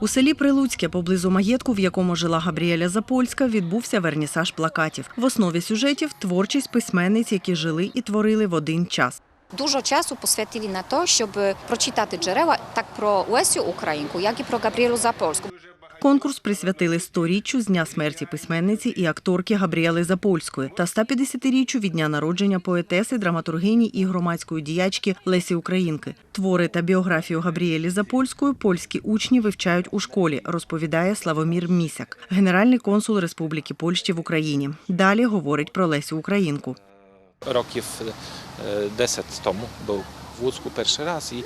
У селі Прилуцьке, поблизу маєтку, в якому жила Габріеля Запольська, відбувся вернісаж плакатів. В основі сюжетів творчість письменниць, які жили і творили в один час. Дуже часу посвятили на те, щоб прочитати джерела так про Лесю Українку, як і про Габріелу Запольську. Конкурс присвятили 100-річчю з дня смерті письменниці і акторки Габріели Запольської та 150-річчю від дня народження поетеси, драматургині і громадської діячки Лесі Українки. Твори та біографію Габріелі Запольської польські учні вивчають у школі, розповідає Славомір Місяк, генеральний консул Республіки Польщі в Україні. Далі говорить про Лесю Українку. Років е, 10 тому був в Луцьку перший раз і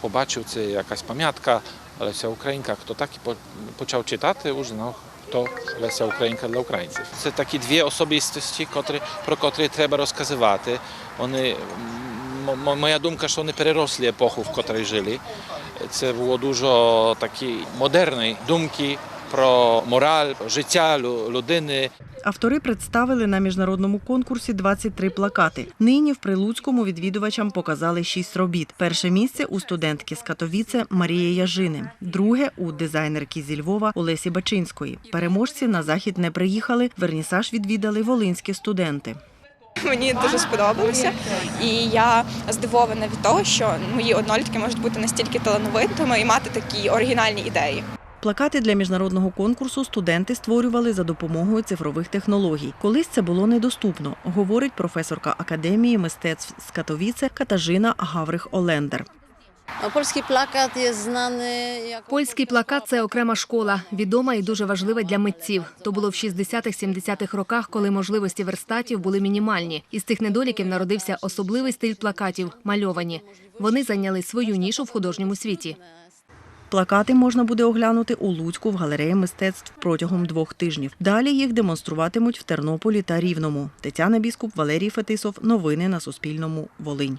побачив це якась пам'ятка Леся Українка. Хто так і по- почав читати, узнав, хто Леся Українка для українців. Це такі дві особистості, котрі, про котрі треба розказувати. Вони, моя думка, що вони переросли епоху, в котрій жили. Це було дуже такі модерні думки про мораль, життя лю- людини. Автори представили на міжнародному конкурсі 23 плакати. Нині в Прилуцькому відвідувачам показали шість робіт. Перше місце у студентки з Катовіце Марії Яжини, друге у дизайнерки зі Львова Олесі Бачинської. Переможці на захід не приїхали. Вернісаж відвідали волинські студенти. Мені дуже сподобалося, і я здивована від того, що мої однолітки можуть бути настільки талановитими і мати такі оригінальні ідеї. Плакати для міжнародного конкурсу студенти створювали за допомогою цифрових технологій. Колись це було недоступно, говорить професорка академії мистецтв з Катовіце Катажина Гаврих Олендер. Польський плакат є знаний як Польський плакат це окрема школа, відома і дуже важлива для митців. То було в 60-70-х роках, коли можливості верстатів були мінімальні. Із цих недоліків народився особливий стиль плакатів мальовані. Вони зайняли свою нішу в художньому світі. Плакати можна буде оглянути у Луцьку в галереї мистецтв протягом двох тижнів. Далі їх демонструватимуть в Тернополі та Рівному. Тетяна Біскуп, Валерій Фетисов. Новини на Суспільному. Волинь.